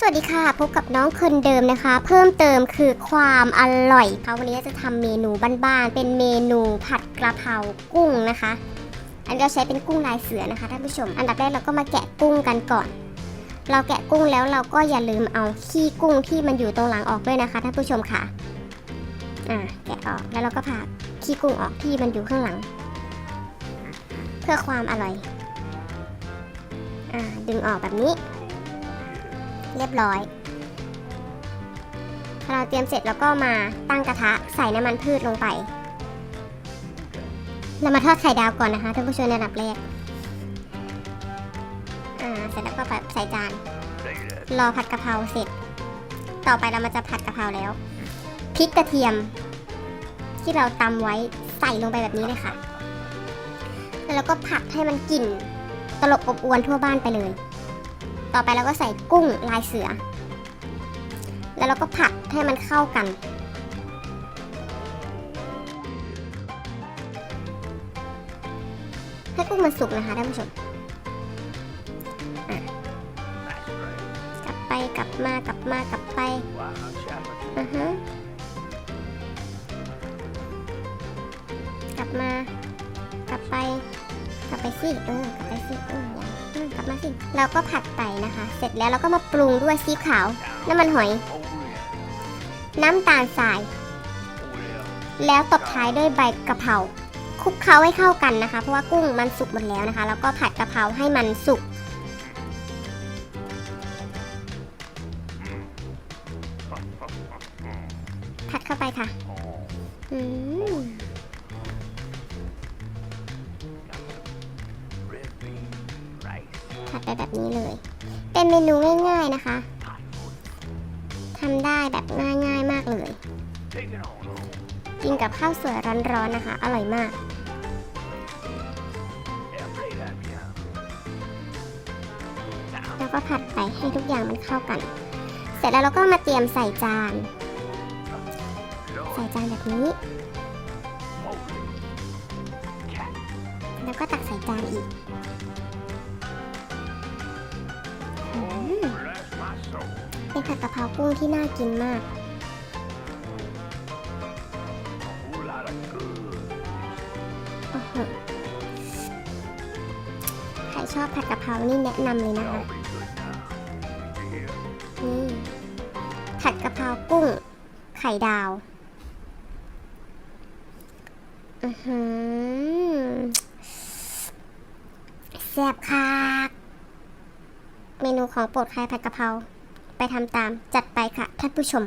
สวัสดีค่ะ พบกับน้องคนเดิมนะคะ เพิ่มเติมคือความอร่อยค่ะวันนี้จะทำเมนูบ้านๆเป็นเมนูผัดกระเพรากุ้งนะคะ อันนี้เราใช้เป็นกุ้งลายเสือนะคะท่านผู้ชม อันดับแรกเราก็มาแกะกุ้งกันก่อน เราแกะกุ้งแล้วเราก็อย่าลืมเอาขี้กุ้งที่มันอยู่ตรงหลังออกด้วยนะคะท่านผู้ชมค่ะอ่าแกะออกแล้วเราก็ผ่าขี้กุ้งออกที่มันอยู่ข้างหลัง เพื่อความอร่อยอ่าดึงออกแบบนี้ เรียบร้อย พอเราเตรียมเสร็จแล้วก็มาตั้งกระทะใส่น้ำมันพืชลงไป เรามาทอดไข่ดาวก่อนนะคะท่านผู้ชมในอันดับแรก อ่า เสร็จแล้วก็แบบใส่จาน รอผัดกะเพราเสร็จ ต่อไปเรามาจะผัดกะเพราแล้ว พริกกระเทียม ที่เราตำไว้ใส่ลงไปแบบนี้เลยค่ะ แล้วก็ผัดให้มันกลิ่นตลบอบอวนทั่วบ้านไปเลย ต่อไปเราก็ใส่กุ้งลายเสือ แล้วเราก็ผัดให้มันเข้ากัน ให้กุ้งมันสุกนะคะท่านผู้ชมกลับไปกลับมากลับมากลับไปอือฮะกลับมากลับไป กลับไปสิเออกลับไปสิเออ เออกลับมาสิเราก็ผัดไปนะคะ เสร็จแล้วเราก็มาปรุงด้วยซีอิ๊วขาว น้ำมันหอย น้ำตาลทราย แล้วตบท้ายด้วยใบกะเพราคลุกเคล้าให้เข้ากันนะคะ เพราะว่ากุ้งมันสุกหมดแล้วนะคะ แล้วก็ผัดกะเพราให้มันสุกผัดเข้าไปค่ะ อืม ผัดไปแบบนี้เลย เป็นเมนูง่ายๆนะคะทำได้แบบง่ายๆมากเลย กินกับข้าวสวยร้อนๆนะคะ อร่อยมาก แล้วก็ผัดไปให้ทุกอย่างมันเข้ากัน เสร็จแล้วเราก็มาเตรียมใส่จาน ใส่จานแบบนี้แล้วก็ตักใส่จานอีก เป็นผัดกะเพรากุ้งที่น่ากินมาก ใครชอบผัดกะเพรานี่แนะนำเลยนะคะนี่ผัดกะเพรากุ้ง ไข่ดาวอือหือแซ่บคัก เมนูของโปรดใครผัดกะเพราไปทำตามจัดไปค่ะท่านผู้ชม